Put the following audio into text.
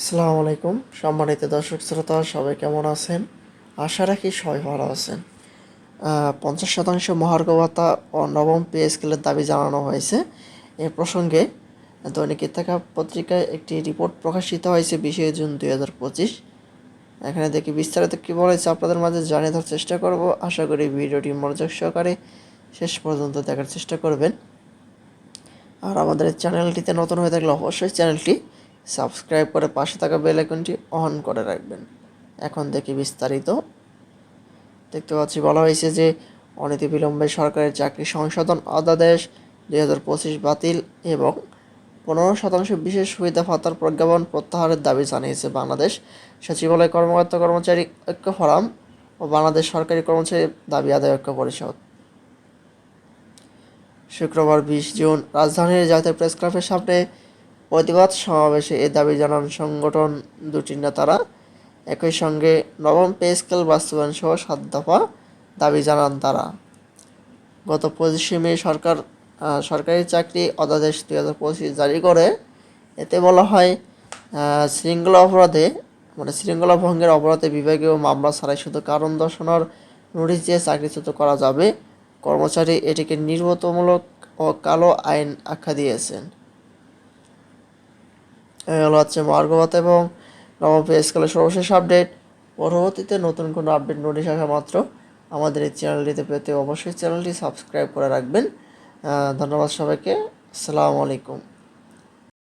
আসসালামু আলাইকুম। সম্মানিত দর্শক শ্রোতা, সবাই কেমন আছেন? আশা রাখি সবাই ভালো আছেন। পঞ্চাশ শতাংশ মহার্ঘ ভাতা ও নবম পে স্কেলের দাবি জানানো হয়েছে। এ প্রসঙ্গে দৈনিক ইত্তেফাক পত্রিকায় একটি রিপোর্ট প্রকাশিত হয়েছে বিশে জুন দুই হাজার পঁচিশ। এখানে দেখি বিস্তারিত কী বলেছে আপনাদের মাঝে জানিয়ে দেওয়ার চেষ্টা করব। আশা করি ভিডিওটি মনোযোগ সহকারে শেষ পর্যন্ত দেখার চেষ্টা করবেন। আর আমাদের চ্যানেলটিতে নতুন হয়ে থাকলে অবশ্যই চ্যানেলটি সাবস্ক্রাইব করে পাশে থাকা বেল আইকনটি অন করে রাখবেন। এখন দেখি বিস্তারিত। দেখতে পাচ্ছি, বলা হয়েছে যে অনতিবিলম্বে সরকারের চাকরি সংশোধন অধ্যাদেশ দুই হাজার পঁচিশ বাতিল এবং পনেরো শতাংশ বিশেষ সুবিধা ভাতার প্রজ্ঞাপন প্রত্যাহারের দাবি জানিয়েছে বাংলাদেশ সচিবালয় কর্মকর্তা কর্মচারী ঐক্য ফোরাম ও বাংলাদেশ সরকারি কর্মচারী দাবি আদায় ঐক্য পরিষদ। শুক্রবার বিশ জুন রাজধানীর জাতীয় প্রেস ক্লাবের সামনে প্রতিবাদ সমাবেশে এ দাবি জানান সংগঠন দুটির নেতারা। একই সঙ্গে নবম পে স্কেল বাস্তবায়ন সহ সাত দফা দাবি জানান তারা। গত পঁচিশে মে সরকার সরকারি চাকরি অধ্যাদেশ দুই হাজার পঁচিশ জারি করে। এতে বলা হয় শৃঙ্খলা অপরাধে মানে শৃঙ্খলা ভঙ্গের অপরাধে বিভাগীয় মামলা ছাড়াই শুধু কারণ দর্শানোর নোটিশ দিয়ে চাকরিচ্যুত করা যাবে। কর্মচারী এটিকে নির্বতমূলক ও কালো আইন আখ্যা দিয়েছেন। হলো হচ্ছে মার্গবাত এবং নবম পে স্কেলের সর্বশেষ আপডেট। পরবর্তীতে নতুন কোনো আপডেট নোটিশ আসা মাত্র আমাদের এই চ্যানেলটিতে পেতে অবশ্যই চ্যানেলটি সাবস্ক্রাইব করে রাখবেন। ধন্যবাদ সবাইকে। আসসালামু আলাইকুম।